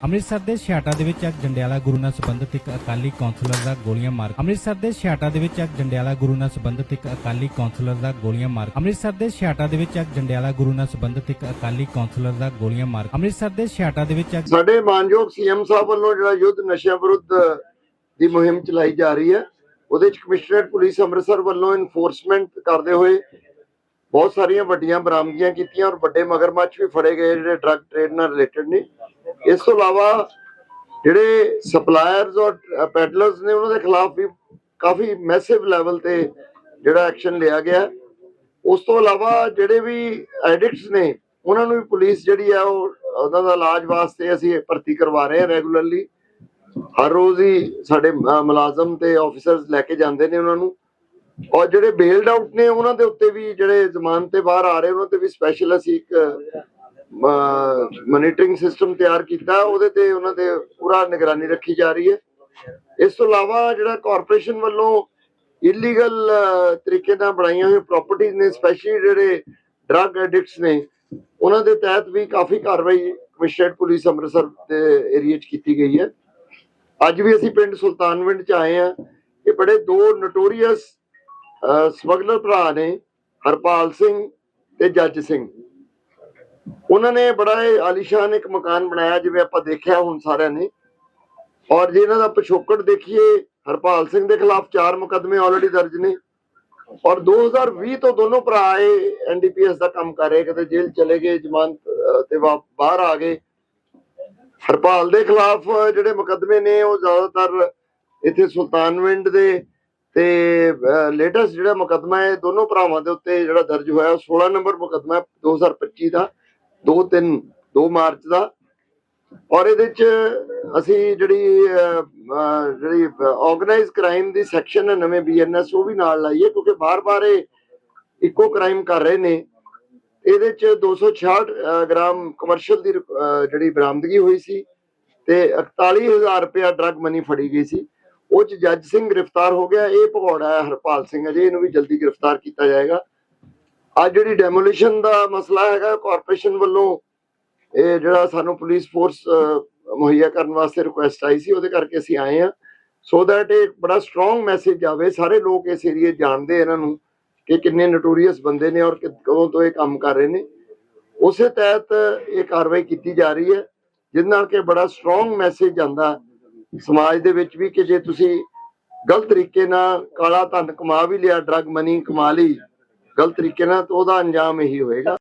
ਅੰਮ੍ਰਿਤਸਰ ਦੇ ਛਿਆਟਾ ਦੇ ਵਿੱਚ ਅੱਜ ਜੰਡਿਆਲਾ ਗੁਰੂ ਨਾਲ ਸੰਬੰਧਿਤ ਇੱਕ ਅਕਾਲੀ ਕੌਂਸਲਰ ਦਾ ਗੋਲੀਆਂ ਮਾਰ ਅੰਮ੍ਰਿਤਸਰ ਦੇ ਛਿਆਟਾ ਦੇ ਵਿੱਚ ਅੱਜ ਜੰਡਿਆਲਾ ਗੁਰੂ ਨਾਲ ਸੰਬੰਧਿਤ ਇੱਕ ਅਕਾਲੀ ਕੌਂਸਲਰ ਦਾ ਗੋਲੀਆਂ ਮਾਰ ਅੰਮ੍ਰਿਤਸਰ ਦੇ ਛਿਆਟਾ ਦੇ ਵਿੱਚ ਅੱਜ ਜੰਡਿਆਲਾ ਗੁਰੂ ਨਾਲ ਸੰਬੰਧਿਤ ਇੱਕ ਅਕਾਲੀ ਕੌਂਸਲਰ ਦਾ ਗੋਲੀਆਂ ਮਾਰ ਅੰਮ੍ਰਿਤਸਰ ਦੇ ਛਿਆਟਾ ਦੇ ਵਿੱਚ ਅੱਜ ਸਾਡੇ ਮਾਨਯੋਗ ਸੀਐਮ ਸਾਹਿਬ ਵੱਲੋਂ ਜਿਹੜਾ ਯੁੱਧ ਨਸ਼ਿਆਂ ਵਿਰੁੱਧ ਦੀ ਮੁਹਿੰਮ ਚਲਾਈ ਜਾ ਰਹੀ ਹੈ, ਉਹਦੇ ਵਿੱਚ ਕਮਿਸ਼ਨਰੇਟ ਪੁਲਿਸ ਅੰਮ੍ਰਿਤਸਰ ਵੱਲੋਂ ਇਨਫੋਰਸਮੈਂਟ ਕਰਦੇ ਹੋਏ ਬਹੁਤ ਸਾਰੀਆਂ ਵੱਡੀਆਂ ਬਰਾਮਦਗੀਆਂ ਕੀਤੀਆਂ ਔਰ ਵੱਡੇ ਮਗਰਮੱਛ ਵੀ ਫੜੇ ਗਏ ਜਿਹੜੇ ਡਰੱਗ ਟ੍ਰੇਡ ਨਾਲ ਰਿਲੇਟਡ ਨੇ। ਇਸ ਤੋਂ ਇਲਾਵਾ ਜਿਹੜੇ ਸਪਲਾਇਰਸ ਔਰ ਪੈਡਲਰਸ ਨੇ ਉਹਨਾਂ ਦੇ ਖਿਲਾਫ ਵੀ ਕਾਫੀ ਮੈਸਿਵ ਲੈਵਲ ਤੇ ਜਿਹੜਾ ਐਕਸ਼ਨ ਲਿਆ ਗਿਆ। ਉਸ ਤੋਂ ਇਲਾਵਾ ਜਿਹੜੇ ਵੀ ਐਡਿਕਟਸ ਨੇ, ਉਹਨਾਂ ਨੂੰ ਵੀ ਪੁਲਿਸ ਜਿਹੜੀ ਆ ਉਹ, ਉਹਨਾਂ ਦਾ ਇਲਾਜ ਵਾਸਤੇ ਅਸੀਂ ਭਰਤੀ ਕਰਵਾ ਰਹੇ ਹਾਂ ਰੈਗੂਲਰਲੀ ਹਰ ਰੋਜ਼ ਹੀ ਸਾਡੇ ਮੁਲਾਜ਼ਮ ਤੇ ਆਫੀਸਰਸ ਲੈ ਕੇ ਜਾਂਦੇ ਨੇ ਉਹਨਾਂ ਨੂੰ। ਔਰ ਜਿਹੜੇ ਬੇਲਡ ਆਊਟ ਨੇ, ਉਹਨਾਂ ਦੇ ਉੱਤੇ ਵੀ ਜਿਹੜੇ ਜ਼ਮਾਨਤ ਤੇ ਬਾਹਰ ਆ ਰਹੇ, ਉਹਨਾਂ ਤੇ ਵੀ ਸਪੈਸ਼ਲ ਅਸੀਂ ਇੱਕ ਮੋਨੀਟਰਿੰਗ ਸਿਸਟਮ ਤਿਆਰ ਕੀਤਾ, ਉਹਦੇ ਤੇ ਉਹਨਾਂ ਦੇ ਪੂਰਾ ਨਿਗਰਾਨੀ ਰੱਖੀ ਜਾ ਰਹੀ ਹੈ। ਇਸ ਤੋਂ ਇਲਾਵਾ ਜਿਹੜਾ ਕਾਰਪੋਰੇਸ਼ਨ ਵੱਲੋਂ ਇਲੀਗਲ ਤਰੀਕੇ ਨਾਲ ਬਣਾਈਆਂ ਹੋਈਆਂ ਪ੍ਰਾਪਰਟੀਆਂ ਨੇ ਸਪੈਸ਼ਲੀ ਜਿਹੜੇ ਡਰੱਗ ਐਡਿਕਟਸ ਨੇ, ਉਹਨਾਂ ਦੇ ਤਹਿਤ ਵੀ ਕਾਫੀ ਕਾਰਵਾਈ ਕਮਿਸ਼ਨਰੇਟ ਪੁਲਿਸ ਅੰਮ੍ਰਿਤਸਰ ਦੇ ਏਰੀਆ 'ਚ ਕੀਤੀ ਗਈ ਹੈ। ਅੱਜ ਵੀ ਅਸੀਂ ਪਿੰਡ ਸੁਲਤਾਨਵਿੰਡ 'ਚ ਆਏ ਆ ਇਹ ਬੜੇ ਦੋ ਨੋਟੋਰੀਅਸ ਸਮਗਲਰ ਭਰਾ ਨੇ, ਹਰਪਾਲ ਸਿੰਘ ਤੇ ਜੱਜ ਸਿੰਘ। ਉਹਨਾਂ ਨੇ ਬੜਾ ਇਹ ਆਲੀਸ਼ਾਨ ਇੱਕ ਮਕਾਨ ਬਣਾਇਆ ਜਿਵੇਂ ਆਪਾਂ ਦੇਖਿਆ ਹੁਣ ਸਾਰਿਆਂ ਨੇ। ਔਰ ਜੇ ਇਹਨਾਂ ਦਾ ਪਿਛੋਕੜ ਦੇਖੀਏ, ਹਰਪਾਲ ਸਿੰਘ ਦੇ ਖਿਲਾਫ ਚਾਰ ਮੁਕੱਦਮੇ ਆਲਰੇਡੀ ਦਰਜ ਨੇ। ਔਰ 2020 ਤੋਂ ਦੋਨੋਂ ਭਰਾ ਇਹ ਐਨਡੀਪੀਐਸ ਦਾ ਕੰਮ ਕਰ ਰਹੇ ਕਦੇ ਜੇਲ੍ਹ ਚਲੇ ਗਏ ਜ਼ਮਾਨਤ ਤੇ ਬਾਹਰ ਆ ਗਏ। ਹਰਪਾਲ ਦੇ ਖਿਲਾਫ ਜਿਹੜੇ ਮੁਕੱਦਮੇ ਨੇ, ਉਹ ਜ਼ਿਆਦਾਤਰ ਇੱਥੇ ਸੁਲਤਾਨਵਿੰਡ ਦੇ ਤੇ ਲੇਟੈਸਟ ਜਿਹੜਾ ਮੁਕੱਦਮਾ ਹੈ ਦੋਨੋਂ ਭਰਾਵਾਂ ਦੇ ਉੱਤੇ ਜਿਹੜਾ ਦਰਜ ਹੋਇਆ, ਉਹ 16 ਨੰਬਰ ਮੁਕੱਦਮਾ ਹੈ 2025 ਦਾ। 2 3 2 ਮਾਰਚ ਦਾ। ਔਰ ਇਹਦੇ ਚ ਅਸੀਂ ਜਿਹੜੀ ਜਿਹੜੀ ਆਰਗੇਨਾਈਜ਼ ਕ੍ਰਾਈਮ ਦੀ ਸੈਕਸ਼ਨ ਹੈ ਨਵੇਂ ਬੀਐਨਐਸ ਉਹ ਵੀ ਨਾਲ ਲਾਈਏ ਕਿਉਂਕਿ ਬਾਰ-ਬਾਰ ਇਹ ਇੱਕੋ ਕ੍ਰਾਈਮ ਕਰ ਰਹੇ ਨੇ। ਇਹਦੇ ਚ 266 ਗ੍ਰਾਮ ਕਮਰਸ਼ੀਅਲ ਦੀ ਜਿਹੜੀ ਬਰਾਮਦਗੀ ਹੋਈ ਸੀ ਤੇ 41000 ਰੁਪਇਆ ਡਰਗ ਮਨੀ ਫੜੀ ਗਈ ਸੀ। ਉਹ ਚ ਜੱਜ ਸਿੰਘ ਗ੍ਰਿਫਤਾਰ ਹੋ ਗਿਆ। ਇਹ ਭਗੌੜਾ ਹਰਪਾਲ ਸਿੰਘ ਅਜੇ ਇਹਨੂੰ ਵੀ ਜਲਦੀ ਗ੍ਰਿਫਤਾਰ ਕੀਤਾ ਜਾਏਗਾ। ਅੱਜ ਜਿਹੜੀ ਡੈਮੋਲੀਸ਼ਨ ਦਾ ਮਸਲਾ ਹੈਗਾ ਕਾਰਪੋਰੇਸ਼ਨ ਵੱਲੋਂ, ਇਹ ਜਿਹੜਾ ਸਾਨੂੰ ਪੁਲਿਸ ਫੋਰਸ ਮੁਹੱਈਆ ਕਰਨ ਵਾਸਤੇ ਰਿਕੁਐਸਟ ਆਈ ਸੀ, ਉਹਦੇ ਕਰਕੇ ਅਸੀਂ ਆਏ ਆ ਸੋ ਦੈਟ ਇਹ ਬੜਾ ਸਟਰੋਂਗ ਮੈਸੇਜ ਆਵੇ, ਸਾਰੇ ਲੋਕ ਇਸ ਏਰੀਏ ਜਾਣਦੇ ਇਹਨਾਂ ਨੂੰ ਕਿ ਕਿੰਨੇ ਨੋਟੋਰੀਅਸ ਬੰਦੇ ਨੇ ਔਰ ਕਦੋਂ ਤੋਂ ਇਹ ਕੰਮ ਕਰ ਰਹੇ ਨੇ। ਉਸੇ ਤਹਿਤ ਇਹ ਕਾਰਵਾਈ ਕੀਤੀ ਜਾ ਰਹੀ ਹੈ, ਜਿਸ ਨਾਲ ਕਿ ਬੜਾ ਸਟਰੋਂਗ ਮੈਸੇਜ ਜਾਂਦਾ ਸਮਾਜ ਦੇ ਵਿੱਚ ਵੀ ਕਿ ਜੇ ਤੁਸੀਂ ਗਲਤ ਤਰੀਕੇ ਨਾਲ ਕਾਲਾ ਧਨ ਕਮਾ ਵੀ ਲਿਆ ਡਰਗ ਮਨੀ ਕਮਾ ਲਈ ਗਲਤ ਤਰੀਕੇ ਨਾਲ ਤਾਂ ਉਹਦਾ ਅੰਜਾਮ ਇਹੀ ਹੋਏਗਾ।